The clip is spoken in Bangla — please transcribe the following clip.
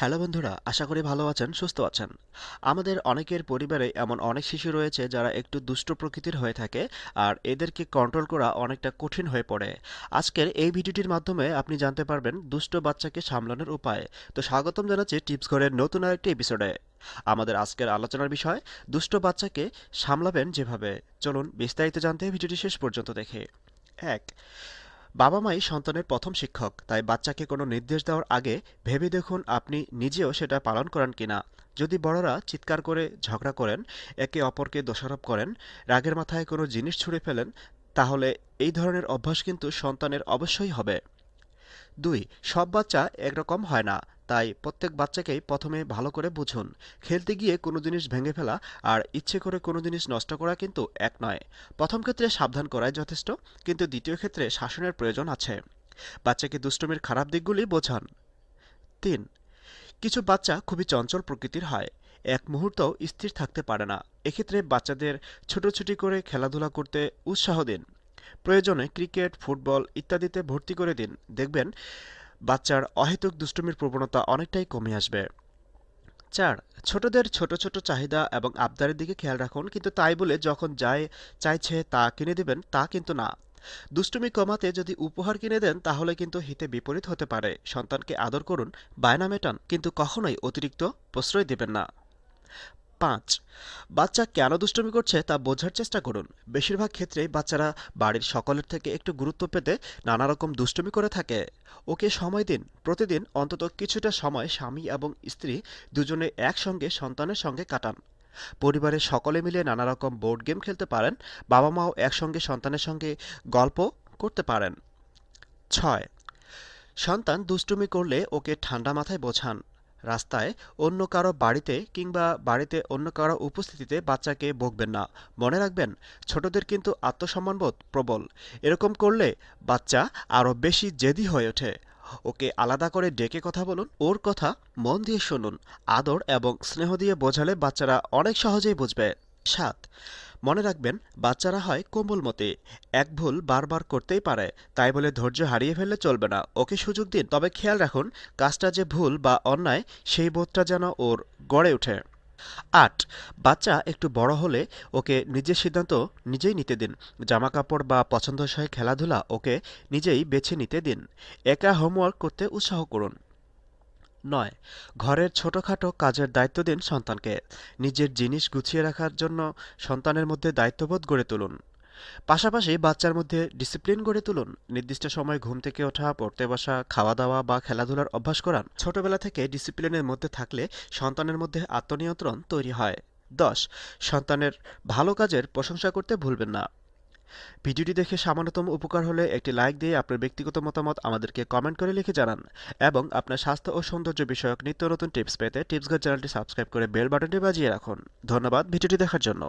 হ্যালো বন্ধুরা, আশা করি ভালো আছেন, সুস্থ আছেন। আমাদের অনেকের পরিবারে এমন অনেক শিশু রয়েছে যারা একটু দুষ্ট প্রকৃতির হয়ে থাকে আর এদেরকে কন্ট্রোল করা অনেকটা কঠিন হয়ে পড়ে। আজকের এই ভিডিওটির মাধ্যমে আপনি জানতে পারবেন দুষ্ট বাচ্চাকে সামলানোর উপায়। তো স্বাগতম জানাচ্ছি টিপস ঘরের নতুন আরেকটি এপিসোডে আমাদের আজকের আলোচনার বিষয়, দুষ্ট বাচ্চাকে সামলাবেন যেভাবে। চলুন বিস্তারিত জানতে ভিডিওটি শেষ পর্যন্ত দেখে। এক বাবা মাই সন্তানের প্রথম শিক্ষক, তাই বাচ্চাকে কোনো নির্দেশ দেওয়ার আগে ভেবে দেখুন আপনি নিজেও সেটা পালন করেন কিনা যদি বড়রা চিৎকার করে ঝগড়া করেন, একে অপরকে দোষারোপ করেন, রাগের মাথায় কোনো জিনিস ছুঁড়ে ফেলেন, তাহলে এই ধরনের অভ্যাস কিন্তু সন্তানের অবশ্যই হবে। দুই, সব বাচ্চা একরকম হয় না। তাই প্রত্যেক বাচ্চাকেই প্রথমে ভালো করে বুঝুন। খেলতে গিয়ে কোনো জিনিস ভেঙে ফেলা আর ইচ্ছে করে কোনো জিনিস নষ্ট করা কিন্তু এক নয়। প্রথম ক্ষেত্রে সাবধান করাই যথেষ্ট, কিন্তু দ্বিতীয় ক্ষেত্রে শাসনের প্রয়োজন আছে। বাচ্চাকে দুষ্টমির খারাপ দিকগুলি বোঝান। তিন, কিছু বাচ্চা খুবই চঞ্চল প্রকৃতির হয়। এক মুহূর্তও স্থির থাকতে পারে না। এক্ষেত্রে বাচ্চাদের ছোটাছুটি করে খেলাধুলা করতে উৎসাহ দিন। প্রয়োজনে ক্রিকেট, ফুটবল ইত্যাদিতে ভর্তি করে দিন। দেখবেন বাচ্চার অহেতুক দুষ্টুমির প্রবণতা অনেকটাই কমে আসবে। চার, ছোটদের ছোট ছোট চাহিদা এবং আবদারের দিকে খেয়াল রাখুন, কিন্তু তাই বলে যখন যাই, চাইছে তা কিনে দিবেন, তা কিন্তু না। দুষ্টুমি কমাতে যদি উপহার কিনে দেন, তাহলে কিন্তু হিতে বিপরীত হতে পারে। সন্তানকে আদর করুন, বায়না মেটান, কিন্তু কখনোই অতিরিক্ত প্রশ্রয় দেবেন না। পাঁচ। বাচ্চা কেন দুষ্টুমি করছে তা বোঝার চেষ্টা করুন। বেশিরভাগ ক্ষেত্রেই বাচ্চারা বাড়ির সকলের থেকে একটু গুরুত্ব পেতে নানা রকম দুষ্টুমি করে থাকে। ওকে সময় দিন। প্রতিদিন অন্তত কিছুটা সময় স্বামী এবং স্ত্রী দুজনে একসঙ্গে সন্তানের সঙ্গে কাটান। পরিবারের সকলে মিলে নানা রকম বোর্ড গেম খেলতে পারেন। বাবা মাও একসঙ্গে সন্তানের সঙ্গে গল্প করতে পারেন। ছয়। সন্তান দুষ্টুমি করলে ওকে ঠান্ডা মাথায় বোঝান। রাস্তায় অন্য কারও বাড়িতে কিংবা বাড়িতে অন্য কারও উপস্থিতিতে বাচ্চাকে বকবেন না। মনে রাখবেন, ছোটদের কিন্তু আত্মসম্মানবোধ প্রবল। এরকম করলে বাচ্চা আরও বেশি জেদি হয়ে ওঠে। ওকে আলাদা করে ডেকে কথা বলুন, ওর কথা মন দিয়ে শুনুন, আদর এবং স্নেহ দিয়ে বোঝালে বাচ্চারা অনেক সহজেই বুঝবে। সাত মনে রাখবেন, বাচ্চারা হয় কোমলমতি। এক ভুল বারবার করতেই পারে, তাই বলে ধৈর্য হারিয়ে ফেললে চলবে না। ওকে সুযোগ দিন, তবে খেয়াল রাখুন, কাজটা যে ভুল বা অন্যায়, সেই বোধটা যেন ওর গড়ে ওঠে। আট, বাচ্চা একটু বড় হলে ওকে নিজের সিদ্ধান্ত নিজেই নিতে দিন। জামা কাপড় বা পছন্দসই খেলাধুলা ওকে নিজেই বেছে নিতে দিন। একা হোমওয়ার্ক করতে উৎসাহ করুন। নয়। ঘরের ছোটখাটো কাজের দায়িত্ব দিন সন্তানকে। নিজের জিনিস গুছিয়ে রাখার জন্য সন্তানের মধ্যে দায়িত্ববোধ গড়ে তুলুন। পাশাপাশি বাচ্চার মধ্যে ডিসিপ্লিন গড়ে তুলুন। নির্দিষ্ট সময় ঘুম থেকে ওঠা, পড়তে বসা খাওয়া দাওয়া বা খেলাধুলার অভ্যাস করান। ছোটবেলা থেকে ডিসিপ্লিনের মধ্যে থাকলে সন্তানের মধ্যে আত্মনিয়ন্ত্রণ তৈরি হয়। দশ, সন্তানের ভালো কাজের প্রশংসা করতে ভুলবেন না। ভিডিওটি দেখে সামান্যতম উপকার হলে একটি লাইক দিয়ে আপনার ব্যক্তিগত মতামত আমাদেরকে কমেন্ট করে লিখে জানান এবং আপনার স্বাস্থ্য ও সৌন্দর্য বিষয়ক নিত্য নতুন টিপস পেতে টিপস ঘর চ্যানেলটি সাবস্ক্রাইব করে বেল বাটনটি বাজিয়ে রাখুন। ধন্যবাদ ভিডিওটি দেখার জন্য।